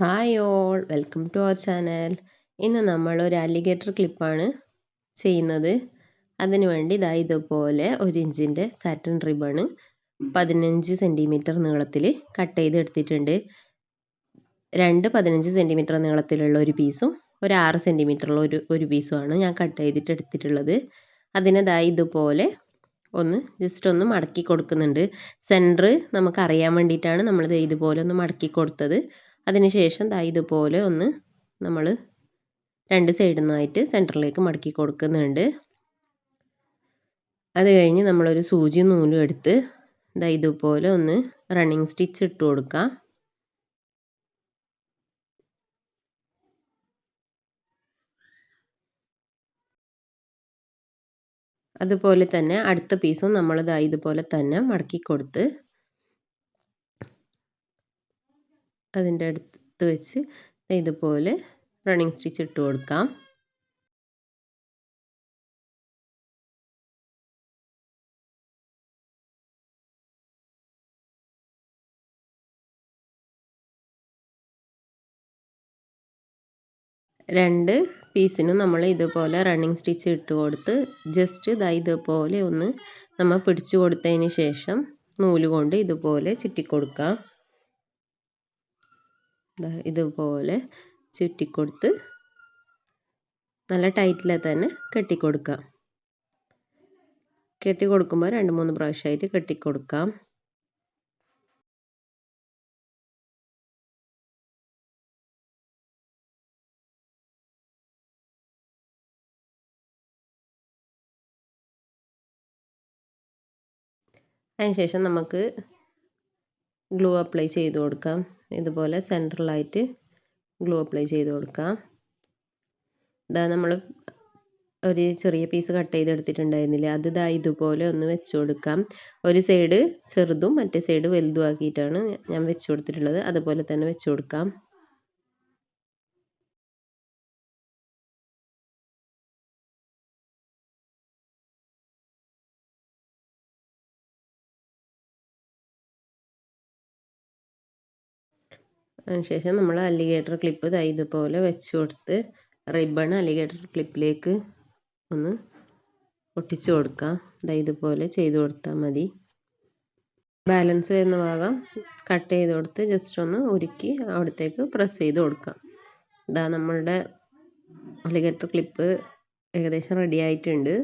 Hi all welcome to our channel ഇന്ന് നമ്മൾ ഒരു അലിഗേറ്റർ ക്ലിപ്പാണ് ചെയ്യുന്നത്. അതിനുവേണ്ടി ഇതാ ഇതുപോലെ ഒരു ഇഞ്ചിന്റെ സാറ്റൻ റിബണ് പതിനഞ്ച് സെന്റിമീറ്റർ നീളത്തിൽ കട്ട് ചെയ്തെടുത്തിട്ടുണ്ട് രണ്ട് പതിനഞ്ച് സെന്റിമീറ്റർ നീളത്തിലുള്ള ഒരു പീസും ഒരു ആറ് സെന്റിമീറ്ററുള്ള ഒരു ഒരു പീസുമാണ് ഞാൻ കട്ട് ചെയ്തിട്ട് എടുത്തിട്ടുള്ളത്. അതിനതായി ഇതുപോലെ ഒന്ന് ജസ്റ്റ് ഒന്ന് മടക്കി കൊടുക്കുന്നുണ്ട്. സെന്റർ നമുക്ക് അറിയാൻ വേണ്ടിയിട്ടാണ് നമ്മൾ ഇതുപോലെ ഒന്ന് മടക്കി കൊടുത്തത്. അതിനുശേഷം ദാ ഇതുപോലെ ഒന്ന് നമ്മൾ രണ്ട് സൈഡിൽ നിന്നായിട്ട് സെന്ററിലേക്ക് മടക്കി കൊടുക്കുന്നുണ്ട്. അത് കഴിഞ്ഞ് നമ്മളൊരു സൂചി നൂലും എടുത്ത് ദാ ഇതുപോലെ ഒന്ന് റണ്ണിങ് സ്റ്റിച്ച് ഇട്ട് കൊടുക്കാം. അതുപോലെ തന്നെ അടുത്ത പീസും നമ്മൾ ദാ ഇതുപോലെ തന്നെ മടക്കി കൊടുത്ത് അതിന്റെ അടുത്ത് വെച്ച് ഇതുപോലെ റണ്ണിങ് സ്റ്റിച്ച് ഇട്ട് കൊടുക്കാം. രണ്ട് പീസിനും നമ്മൾ ഇതുപോലെ റണ്ണിങ് സ്റ്റിച്ച് ഇട്ട് കൊടുത്ത് ജസ്റ്റ് ഇതാ ഇതുപോലെ ഒന്ന് നമ്മൾ പിടിച്ചു കൊടുത്തതിന് ശേഷം നൂൽ കൊണ്ട് ഇതുപോലെ ചുറ്റിക്കൊടുക്കാം. ഇതുപോലെ ചുറ്റിക്കൊടുത്ത് നല്ല ടൈറ്റിൽ തന്നെ കെട്ടിക്കൊടുക്കാം. കെട്ടി കൊടുക്കുമ്പോൾ രണ്ട് മൂന്ന് പ്രാവശ്യമായിട്ട് കെട്ടിക്കൊടുക്കാം. അതിനുശേഷം നമുക്ക് ഗ്ലൂ അപ്ലൈ ചെയ്ത് കൊടുക്കാം. ഇതുപോലെ സെൻട്രലായിട്ട് ഗ്ലൂ അപ്ലൈ ചെയ്ത് കൊടുക്കാം. ഇതാ നമ്മൾ ഒരു ചെറിയ പീസ് കട്ട് ചെയ്തെടുത്തിട്ടുണ്ടായിരുന്നില്ലേ? അത് ഇതാ ഇതുപോലെ ഒന്ന് വെച്ച് കൊടുക്കാം. ഒരു സൈഡ് ചെറുതും മറ്റേ സൈഡ് വലുതും ആക്കിയിട്ടാണ് ഞാൻ വെച്ച് കൊടുത്തിട്ടുള്ളത്. അതുപോലെ തന്നെ വെച്ച് കൊടുക്കാം. അതിനുശേഷം നമ്മൾ അലിഗേറ്റർ ക്ലിപ്പ് ദാ ഇതുപോലെ വെച്ച് കൊടുത്ത് റിബൺ അലിഗേറ്റർ ക്ലിപ്പിലേക്ക് ഒന്ന് ഒട്ടിച്ചു കൊടുക്കാം. ദാ ഇതുപോലെ ചെയ്ത് കൊടുത്താൽ മതി. ബാലൻസ് വരുന്ന ഭാഗം കട്ട് ചെയ്ത് കൊടുത്ത് ജസ്റ്റ് ഒന്ന് ഉരുക്കി അവിടത്തേക്ക് പ്രസ് ചെയ്ത് കൊടുക്കാം. ഇതാ നമ്മളുടെ അലിഗേറ്റർ ക്ലിപ്പ് ഏകദേശം റെഡി ആയിട്ടുണ്ട്.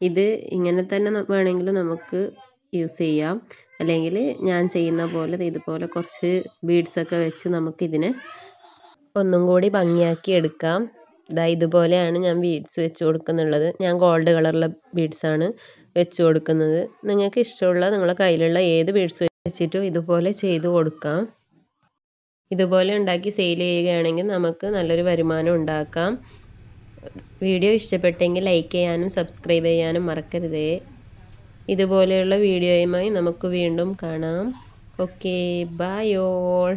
ഇത് ഇങ്ങനെ തന്നെ വേണമെങ്കിൽ നമുക്ക് യൂസ് ചെയ്യാം. അല്ലെങ്കിൽ ഞാൻ ചെയ്യുന്ന പോലെ ഇതുപോലെ കുറച്ച് ബീഡ്സൊക്കെ വെച്ച് നമുക്കിതിനെ ഒന്നും കൂടി ഭംഗിയാക്കി എടുക്കാം. ഇതാ ഇതുപോലെയാണ് ഞാൻ ബീഡ്സ് വെച്ച് കൊടുക്കുന്നുള്ളത്. ഞാൻ ഗോൾഡ് കളറുള്ള ബീഡ്സാണ് വെച്ച് കൊടുക്കുന്നത്. നിങ്ങൾക്ക് ഇഷ്ടമുള്ള നിങ്ങളെ കയ്യിലുള്ള ഏത് ബീഡ്സ് വെച്ചിട്ടും ഇതുപോലെ ചെയ്ത് കൊടുക്കാം. ഇതുപോലെ ഉണ്ടാക്കി സെയിൽ ചെയ്യുകയാണെങ്കിൽ നമുക്ക് നല്ലൊരു വരുമാനം ഉണ്ടാക്കാം. വീഡിയോ ഇഷ്ടപ്പെട്ടെങ്കിൽ ലൈക്ക് ചെയ്യാനും സബ്സ്ക്രൈബ് ചെയ്യാനും മറക്കരുതേ. ഇതുപോലെയുള്ള വീഡിയോയുമായി നമുക്ക് വീണ്ടും കാണാം. Okay bye all